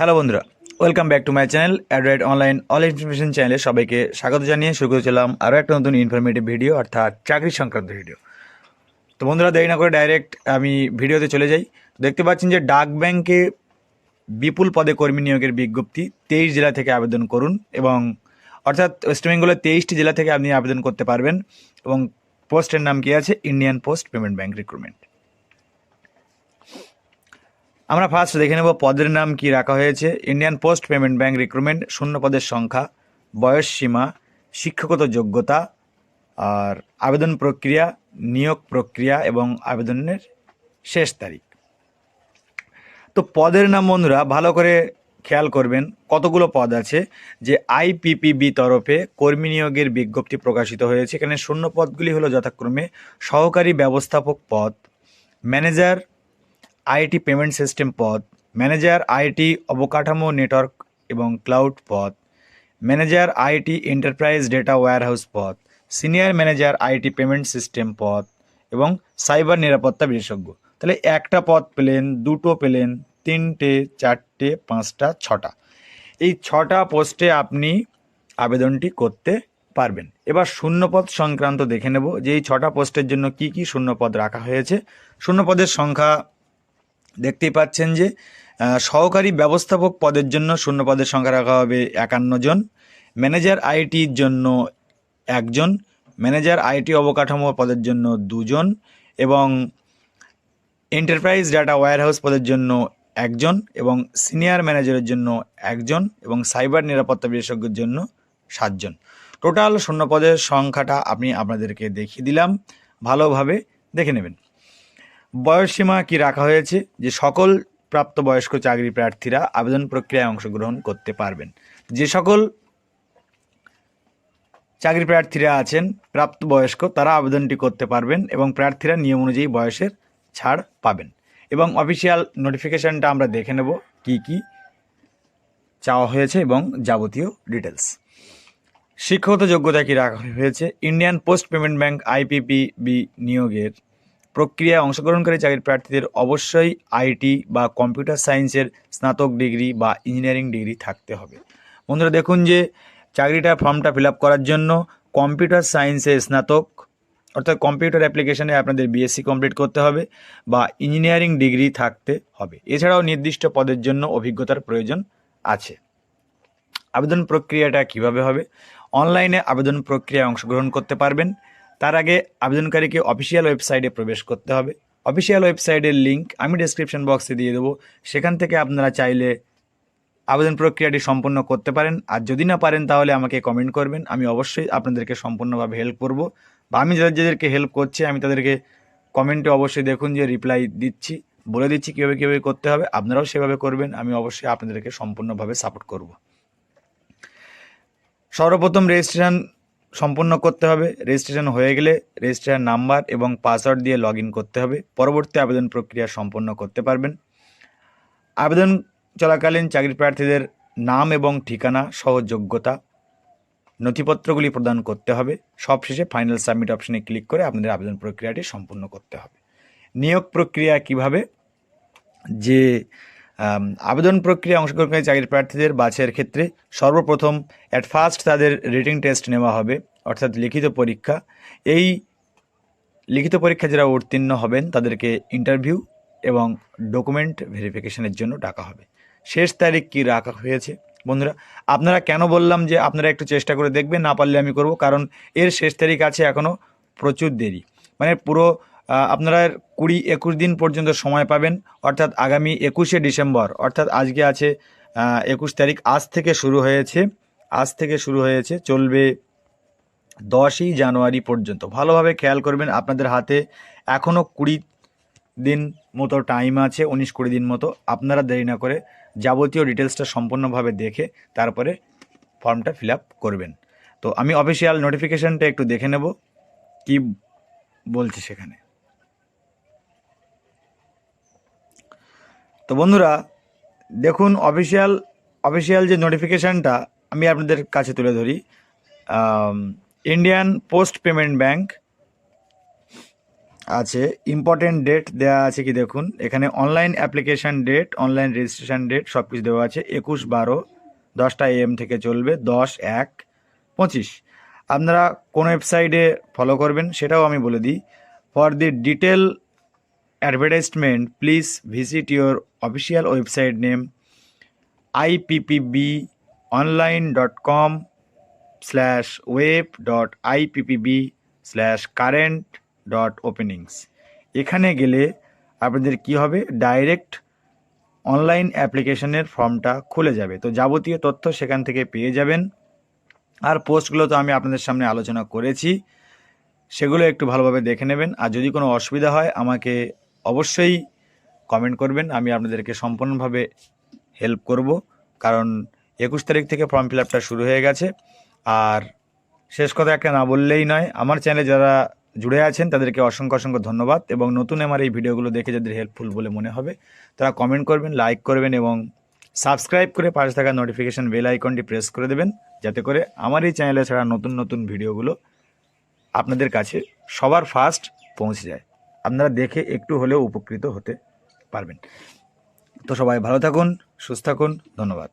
Hello বন্ধুরা welcome back to my channel android online all information চ্যানেলে সবাইকে স্বাগত জানিয়ে শুরু করেছিলাম আরও একটা নতুন ইনফরমেটিভ ভিডিও অর্থাৎ চাকরি সংক্রান্ত ভিডিও তো বন্ধুরা, দেরি না করে ডাইরেক্ট আমি ভিডিওতে চলে যাই। দেখতে পাচ্ছেন যে ডাক ব্যাংকে বিপুল পদে কর্মী নিয়োগের বিজ্ঞপ্তি তেইশ জেলা থেকে আবেদন করুন এবং অর্থাৎ ওয়েস্ট বেঙ্গলের তেইশটি জেলা থেকে আপনি আবেদন করতে পারবেন এবং পোস্টের নাম কি আছে? Indian post payment bank recruitment আমরা ফার্স্ট দেখে নেব পদের নাম কি রাখা হয়েছে। Indian post payment bank recruitment শূন্য পদের সংখ্যা, বয়স সীমা, শিক্ষাগত যোগ্যতা, আর আবেদন প্রক্রিয়া, নিয়োগ প্রক্রিয়া এবং আবেদনের শেষ তারিখ। তো পদের নাম বন্ধুরা, ভালো করে খেয়াল করবেন, কতগুলো পদ আছে? যে আইপিপিবি তরফে কর্মী নিয়োগের বিজ্ঞপ্তি প্রকাশিত হয়েছে। এখানে শূন্য পদগুলি হলো যথাক্রমে সহকারী ব্যবস্থাপক পদ, ম্যানেজার আইটি পেমেন্ট সিস্টেম পদ, ম্যানেজার আইটি অবকাঠামো নেটওয়ার্ক এবং ক্লাউড পদ, manager IT enterprise data warehouse পদ, senior manager IT payment system পদ এবং সাইবার নিরাপত্তা বিশেষজ্ঞ। তাহলে একটা পদ পেলেন, দুটো পেলেন, তিনটে, চারটে, পাঁচটা, ছটা। এই ছটা পোস্টে আপনি আবেদনটি করতে পারবেন। এবার শূন্যপদ সংক্রান্ত দেখে নেব যে এই ছটা পোস্টের জন্য কি কি শূন্যপদ রাখা হয়েছে। শূন্যপদের সংখ্যা দেখতেই পাচ্ছেন যে সহকারী ব্যবস্থাপক পদের জন্য শূন্য পদের সংখ্যা রাখা হবে একান্ন জন, ম্যানেজার আইটির জন্য একজন, ম্যানেজার আইটি অবকাঠামো পদের জন্য দুজন এবং এন্টারপ্রাইজ ডাটা ওয়্যারহাউস পদের জন্য একজন এবং সিনিয়র ম্যানেজারের জন্য একজন এবং সাইবার নিরাপত্তা বিশেষজ্ঞের জন্য সাতজন। টোটাল শূন্য পদের সংখ্যাটা আমি আপনাদেরকে দেখিয়ে দিলাম। ভালোভাবে দেখে নেবেন। বয়সসীমা কি রাখা হয়েছে যে সকল প্রাপ্তবয়স্ক চাকরি প্রার্থীরা আবেদন প্রক্রিয়ায় অংশগ্রহণ করতে পারবেন? যে সকল চাকরি প্রার্থীরা আছেন, প্রাপ্তবয়স্ক, তারা আবেদনটি করতে পারবেন এবং প্রার্থীরা নিয়ম অনুযায়ী বয়সের ছাড় পাবেন। এবং অফিসিয়াল নোটিফিকেশনটা আমরা দেখে নেব কি কি চাওয়া হয়েছে এবং যাবতীয় ডিটেলস। শিক্ষাগত যোগ্যতা কি রাখা হয়েছে? Indian post payment bank IPPB নিয়োগের প্রক্রিয়ায় অংশগ্রহণকারী চাকরি প্রার্থীদের অবশ্যই আইটি বা কম্পিউটার সায়েন্সের স্নাতক ডিগ্রি বা ইঞ্জিনিয়ারিং ডিগ্রি থাকতে হবে। বন্ধুরা, দেখুন যে চাকরিটা, ফর্মটা ফিল করার জন্য কম্পিউটার সায়েন্সে স্নাতক, অর্থাৎ কম্পিউটার অ্যাপ্লিকেশনে আপনাদের বিএসসি কমপ্লিট করতে হবে বা ইঞ্জিনিয়ারিং ডিগ্রি থাকতে হবে। এছাড়াও নির্দিষ্ট পদের জন্য অভিজ্ঞতার প্রয়োজন আছে। আবেদন প্রক্রিয়াটা কীভাবে হবে? অনলাইনে আবেদন প্রক্রিয়ায় অংশগ্রহণ করতে পারবেন। তার আগে আবেদনকারীকে অফিসিয়াল ওয়েবসাইটে প্রবেশ করতে হবে। অফিসিয়াল ওয়েবসাইটের লিঙ্ক আমি ডেসক্রিপশন বক্সে দিয়ে দেবো। সেখান থেকে আপনারা চাইলে আবেদন প্রক্রিয়াটি সম্পূর্ণ করতে পারেন। আর যদি না পারেন তাহলে আমাকে কমেন্ট করবেন। আমি অবশ্যই আপনাদেরকে সম্পূর্ণভাবে হেল্প করব। বা আমি যাদের যাদেরকে হেল্প করছি, আমি তাদেরকে কমেন্টে অবশ্যই দেখুন যে রিপ্লাই দিচ্ছি। বলে দিচ্ছি কীভাবে কীভাবে করতে হবে। আপনারাও সেভাবে করবেন। আমি অবশ্যই আপনাদেরকে সম্পূর্ণভাবে সাপোর্ট করব। সর্বপ্রথম রেজিস্ট্রেশন সম্পূর্ণ করতে হবে রেজিস্ট্রেশন হয়ে গেলে রেজিস্ট্রেশন নাম্বার এবং পাসওয়ার্ড দিয়ে লগ করতে হবে, পরবর্তী আবেদন প্রক্রিয়া সম্পন্ন করতে পারবেন। আবেদন চলাকালীন চাকরি প্রার্থীদের নাম এবং ঠিকানা সহ যোগ্যতা, নথিপত্রগুলি প্রদান করতে হবে, সবশেষে ফাইনাল সাবমিট অপশনে ক্লিক করে আপনাদের আবেদন প্রক্রিয়াটি সম্পূর্ণ করতে হবে। নিয়োগ প্রক্রিয়া কীভাবে? যে আবেদন প্রক্রিয়ায় অংশগ্রহণকারী চাকরির প্রার্থীদের বাছাইয়ের ক্ষেত্রে সর্বপ্রথম অ্যাট ফার্স্ট তাদের রিটিং টেস্ট নেওয়া হবে, অর্থাৎ লিখিত পরীক্ষা। এই লিখিত পরীক্ষা যারা উত্তীর্ণ হবেন, তাদেরকে ইন্টারভিউ এবং ডকুমেন্ট ভেরিফিকেশনের জন্য ডাকা হবে। শেষ তারিখ কি রাখা হয়েছে? বন্ধুরা, আপনারা কেন বললাম যে আপনারা একটু চেষ্টা করে দেখবেন, না পারলে আমি করব, কারণ এর শেষ তারিখ আছে এখনও প্রচুর দেরি। মানে পুরো আপনারা কুড়ি একুশ দিন পর্যন্ত সময় পাবেন, অর্থাৎ আগামী একুশে ডিসেম্বর, অর্থাৎ আজকে আছে একুশ তারিখ, আজ থেকে শুরু হয়েছে, আজ থেকে শুরু হয়েছে, চলবে দশই জানুয়ারি পর্যন্ত। ভালোভাবে খেয়াল করবেন, আপনাদের হাতে এখনও কুড়ি দিন মতো টাইম আছে, উনিশ কুড়ি দিন মতো, আপনারা দেরি না করে যাবতীয় ডিটেলসটা সম্পূর্ণভাবে দেখে তারপরে ফর্মটা ফিল করবেন। তো আমি অফিসিয়াল নোটিফিকেশনটা একটু দেখে নেব, কি বলছে সেখানে। তো বন্ধুরা, দেখুন অফিসিয়াল অফিসিয়াল যে নোটিফিকেশানটা আমি আপনাদের কাছে তুলে ধরি। ইন্ডিয়ান পোস্ট পেমেন্ট ব্যাংক আছে। ইম্পর্টেন্ট ডেট দেওয়া আছে কি দেখুন? এখানে online application date online registration date সব কিছু দেওয়া আছে। একুশ বারো, দশটা এম থেকে চলবে, দশ, এক, পঁচিশ। আপনারা কোন ওয়েবসাইটে ফলো করবেন সেটাও আমি বলে দিই। For the detail advertisement please visit your official website name IPPB online dot com slash web dot IPPB slash current dot openings এখানে গেলে আপনাদের কি হবে? ডাইরেক্ট অনলাইন অ্যাপ্লিকেশনের ফর্মটা খুলে যাবে। তো যাবতীয় তথ্য সেখান থেকে পেয়ে যাবেন। আর পোস্টগুলো তো আমি আপনাদের সামনে আলোচনা করেছি। সেগুলো একটু ভালোভাবে দেখে নেবেন। আর যদি কোনো অসুবিধা হয়, আমাকে অবশ্যই কমেন্ট করবেন। আমি আপনাদেরকে সম্পূর্ণভাবে হেল্প করব। কারণ একুশ তারিখ থেকে ফর্ম ফিল শুরু হয়ে গেছে। আর শেষ কথা একটা না বললেই নয়, আমার চ্যানেলে যারা জুড়ে আছেন, তাদেরকে অসংখ্য অসংখ্য ধন্যবাদ। এবং নতুন আমার এই ভিডিওগুলো দেখে যাদের হেল্পফুল বলে মনে হবে, তারা কমেন্ট করবেন লাইক করবেন এবং সাবস্ক্রাইব করে পাশে থাকা নোটিফিকেশন বেল আইকনটি প্রেস করে দেবেন, যাতে করে আমার এই চ্যানেলে ছাড়া নতুন নতুন ভিডিওগুলো আপনাদের কাছে সবার ফার্স্ট পৌঁছে যায়। আপনারা দেখে একটু হলেও উপকৃত হতে পারবেন। তো সবাই ভালো থাকুন সুস্থ থাকুন ধন্যবাদ।